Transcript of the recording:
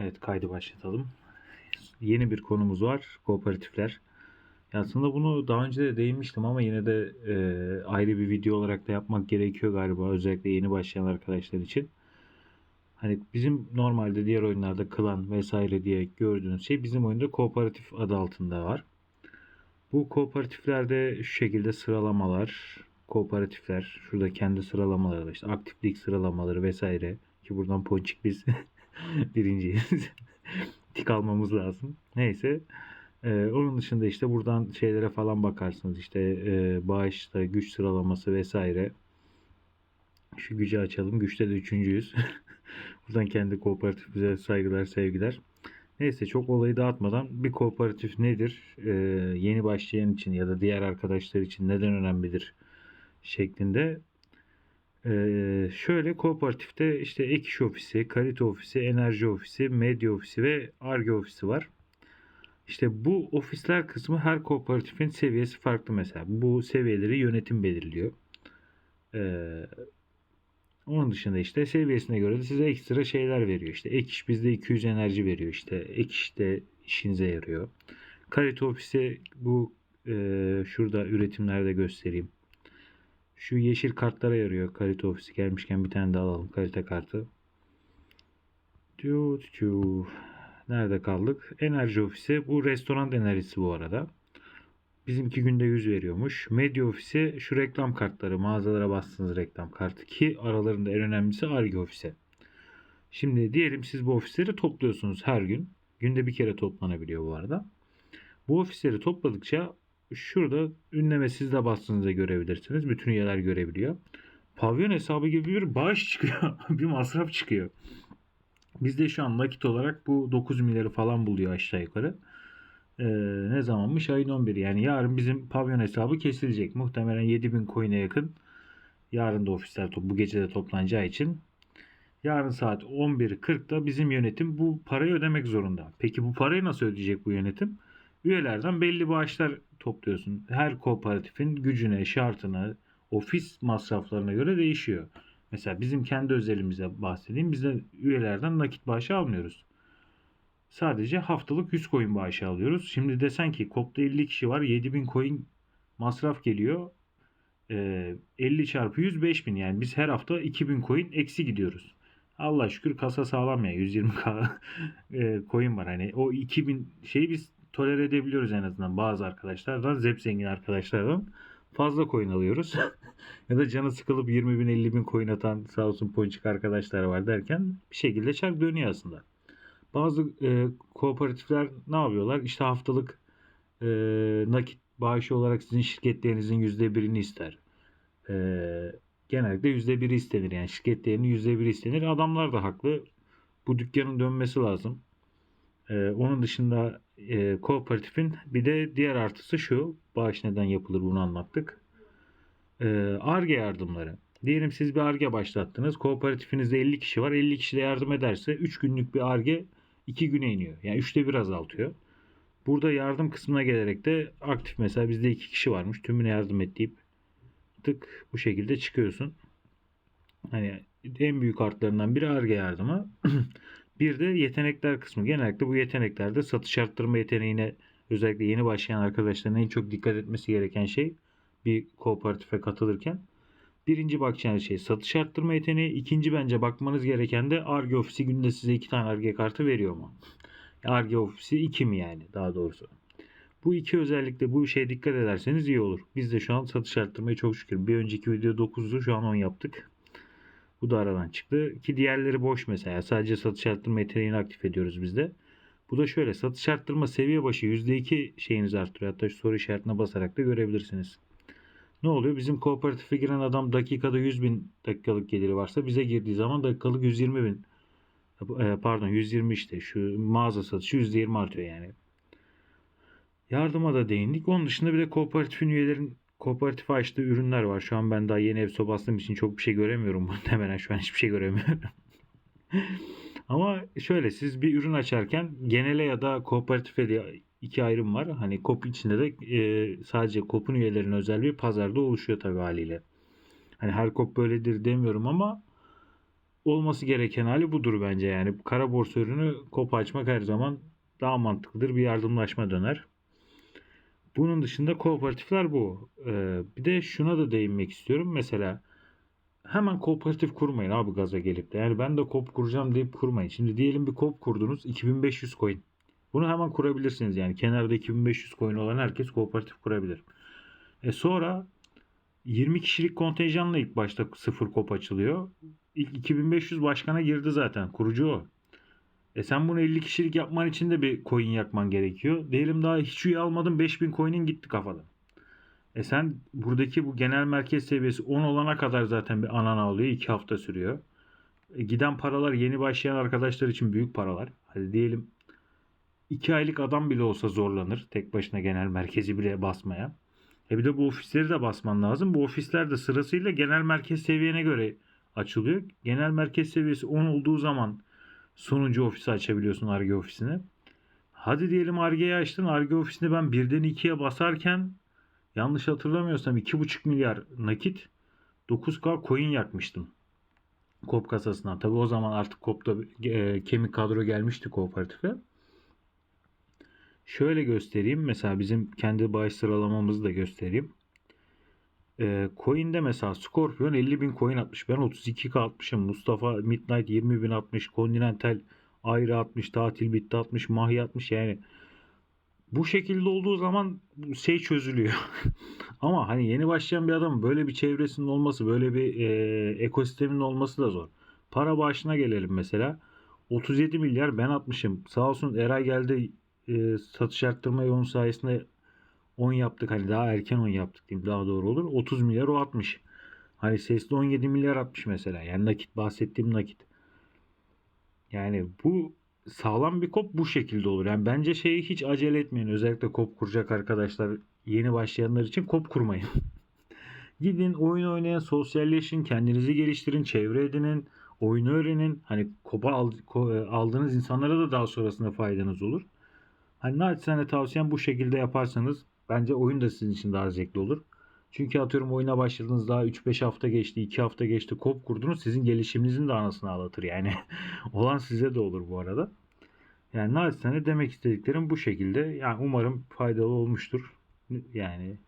Evet kaydı başlatalım. Yeni bir konumuz var. Kooperatifler. Ya Aslında bunu daha önce de değinmiştim ama yine de e, ayrı bir video olarak da yapmak gerekiyor galiba. Özellikle yeni başlayan arkadaşlar için. Hani bizim normalde diğer oyunlarda klan vesaire diye gördüğünüz şey bizim oyunda kooperatif adı altında var. Bu kooperatiflerde şu şekilde sıralamalar, kooperatifler, şurada kendi sıralamaları, işte aktiflik sıralamaları vesaire. Ki buradan ponçik biz birinciyiz. Tik almamız lazım. Neyse. Ee, onun dışında işte buradan şeylere falan bakarsınız. İşte e, bağışta güç sıralaması vesaire. Şu gücü açalım. Güçte de üçüncüyüz. buradan kendi kooperatifimize saygılar, sevgiler. Neyse çok olayı dağıtmadan bir kooperatif nedir? Ee, yeni başlayan için ya da diğer arkadaşlar için neden önemlidir? şeklinde ee, şöyle kooperatifte işte ek iş ofisi, kalite ofisi, enerji ofisi, medya ofisi ve arge ofisi var. İşte bu ofisler kısmı her kooperatifin seviyesi farklı mesela. Bu seviyeleri yönetim belirliyor. Ee, onun dışında işte seviyesine göre de size ekstra şeyler veriyor. İşte ek iş bizde 200 enerji veriyor. İşte ek işte işinize yarıyor. Kalite ofisi bu e, şurada üretimlerde göstereyim. Şu yeşil kartlara yarıyor. Kalite ofisi gelmişken bir tane daha alalım. Kalite kartı. Nerede kaldık? Enerji ofisi. Bu restoran enerjisi bu arada. Bizimki günde 100 veriyormuş. Medya ofisi şu reklam kartları. Mağazalara bastığınız reklam kartı ki aralarında en önemlisi Arge ofisi. Şimdi diyelim siz bu ofisleri topluyorsunuz her gün. Günde bir kere toplanabiliyor bu arada. Bu ofisleri topladıkça şurada ünleme siz de bastığınızda görebilirsiniz. Bütün üyeler görebiliyor. Pavyon hesabı gibi bir bağış çıkıyor. bir masraf çıkıyor. Bizde şu an nakit olarak bu 9 milyarı falan buluyor aşağı yukarı. Ee, ne zamanmış? Ayın 11'i. Yani yarın bizim pavyon hesabı kesilecek. Muhtemelen 7000 coin'e yakın. Yarın da ofisler bu gece de toplanacağı için. Yarın saat 11.40'da bizim yönetim bu parayı ödemek zorunda. Peki bu parayı nasıl ödeyecek bu yönetim? Üyelerden belli bağışlar topluyorsun. Her kooperatifin gücüne, şartına, ofis masraflarına göre değişiyor. Mesela bizim kendi özelimize bahsedeyim. Biz de üyelerden nakit bağışı almıyoruz. Sadece haftalık 100 coin bağışı alıyoruz. Şimdi desen ki kopta 50 kişi var 7000 coin masraf geliyor. Ee, 50 çarpı 100 5000 yani biz her hafta 2000 coin eksi gidiyoruz. Allah şükür kasa sağlam ya 120k e, coin var hani o 2000 şeyi biz tolere edebiliyoruz en azından bazı arkadaşlardan zep zengin arkadaşlardan fazla coin alıyoruz. ya da canı sıkılıp 20 bin 50 bin coin atan sağ olsun ponçik arkadaşlar var derken bir şekilde çark dönüyor aslında. Bazı e, kooperatifler ne yapıyorlar? İşte haftalık e, nakit bağışı olarak sizin şirketlerinizin %1'ini ister. E, genellikle %1'i istenir. Yani şirketlerinin %1'i istenir. Adamlar da haklı. Bu dükkanın dönmesi lazım. E, onun dışında e, kooperatifin bir de diğer artısı şu. Bağış neden yapılır bunu anlattık. ARGE yardımları. Diyelim siz bir ARGE başlattınız. Kooperatifinizde 50 kişi var. 50 kişi de yardım ederse 3 günlük bir ARGE 2 güne iniyor. Yani 3'te 1 azaltıyor. Burada yardım kısmına gelerek de aktif mesela bizde 2 kişi varmış. Tümüne yardım et deyip tık bu şekilde çıkıyorsun. Hani en büyük artlarından biri ARGE yardımı. bir de yetenekler kısmı. Genellikle bu yeteneklerde satış arttırma yeteneğine özellikle yeni başlayan arkadaşların en çok dikkat etmesi gereken şey bir kooperatife katılırken. Birinci bakacağınız şey satış arttırma yeteneği. İkinci bence bakmanız gereken de ARGE ofisi günde size iki tane ARGE kartı veriyor mu? ARGE ofisi iki mi yani daha doğrusu. Bu iki özellikle bu şeye dikkat ederseniz iyi olur. Biz de şu an satış arttırmayı çok şükür. Bir önceki video 9'du şu an 10 yaptık. Bu da aradan çıktı. Ki diğerleri boş mesela. Sadece satış arttırma yeteneğini aktif ediyoruz biz de. Bu da şöyle satış arttırma seviye başı %2 şeyiniz artırıyor. Hatta şu soru işaretine basarak da görebilirsiniz. Ne oluyor? Bizim kooperatife giren adam dakikada 100 bin dakikalık geliri varsa bize girdiği zaman dakikalık 120 bin pardon 120 işte şu mağaza satışı %20 artıyor yani. Yardıma da değindik. Onun dışında bir de kooperatifin üyelerin kooperatif açtığı ürünler var. Şu an ben daha yeni ev sobastığım için çok bir şey göremiyorum. Muhtemelen şu an hiçbir şey göremiyorum. Ama şöyle siz bir ürün açarken genele ya da kooperatife diye iki ayrım var. Hani KOP içinde de e, sadece KOP'un üyelerine özel bir pazarda oluşuyor tabii haliyle. Hani her KOP böyledir demiyorum ama olması gereken hali budur bence yani. Kara borsa ürünü kop açmak her zaman daha mantıklıdır. Bir yardımlaşma döner. Bunun dışında kooperatifler bu. Ee, bir de şuna da değinmek istiyorum. Mesela hemen kooperatif kurmayın abi gaza gelip de. Yani ben de kop kuracağım deyip kurmayın. Şimdi diyelim bir kop kurdunuz 2500 coin. Bunu hemen kurabilirsiniz yani. Kenarda 2500 coin olan herkes kooperatif kurabilir. E sonra 20 kişilik kontenjanla ilk başta sıfır kop açılıyor. İlk 2500 başkana girdi zaten. Kurucu o. E sen bunu 50 kişilik yapman için de bir coin yakman gerekiyor. Diyelim daha hiç üye almadın 5000 coin'in gitti kafadan. E sen buradaki bu genel merkez seviyesi 10 olana kadar zaten bir anan alıyor. 2 hafta sürüyor. E giden paralar yeni başlayan arkadaşlar için büyük paralar. Hadi diyelim 2 aylık adam bile olsa zorlanır. Tek başına genel merkezi bile basmaya. E bir de bu ofisleri de basman lazım. Bu ofisler de sırasıyla genel merkez seviyene göre açılıyor. Genel merkez seviyesi 10 olduğu zaman sonuncu ofisi açabiliyorsun Arge ofisini. Hadi diyelim Arge'yi açtın. Arge ofisini ben birden ikiye basarken yanlış hatırlamıyorsam 2,5 milyar nakit 9K coin yakmıştım. Kop kasasından. Tabi o zaman artık Kop'ta e, kemik kadro gelmişti kooperatife. Şöyle göstereyim. Mesela bizim kendi bahis sıralamamızı da göstereyim. E, coin'de mesela Scorpion 50 bin coin atmış. Ben 32k atmışım. Mustafa Midnight 20 bin atmış. Continental ayrı atmış. Tatil bitti atmış. Mahi atmış. Yani bu şekilde olduğu zaman şey çözülüyor. Ama hani yeni başlayan bir adam böyle bir çevresinin olması, böyle bir e, ekosistemin olması da zor. Para bağışına gelelim mesela. 37 milyar ben atmışım. Sağ olsun Eray geldi e, satış arttırma yolun sayesinde 10 yaptık. Hani daha erken 10 yaptık diyeyim daha doğru olur. 30 milyar o atmış. Hani sesli 17 milyar atmış mesela. Yani nakit bahsettiğim nakit. Yani bu sağlam bir kop bu şekilde olur. Yani bence şeyi hiç acele etmeyin. Özellikle kop kuracak arkadaşlar yeni başlayanlar için kop kurmayın. Gidin oyun oynayın, sosyalleşin, kendinizi geliştirin, çevre edinin, oyunu öğrenin. Hani kopa aldığınız insanlara da daha sonrasında faydanız olur. Hani naçizane tavsiyem bu şekilde yaparsanız bence oyun da sizin için daha zevkli olur. Çünkü atıyorum oyuna başladınız daha 3-5 hafta geçti, 2 hafta geçti, kop kurdunuz. Sizin gelişiminizin de anasını ağlatır yani. Olan size de olur bu arada. Yani naçizane demek istediklerim bu şekilde. Yani umarım faydalı olmuştur. Yani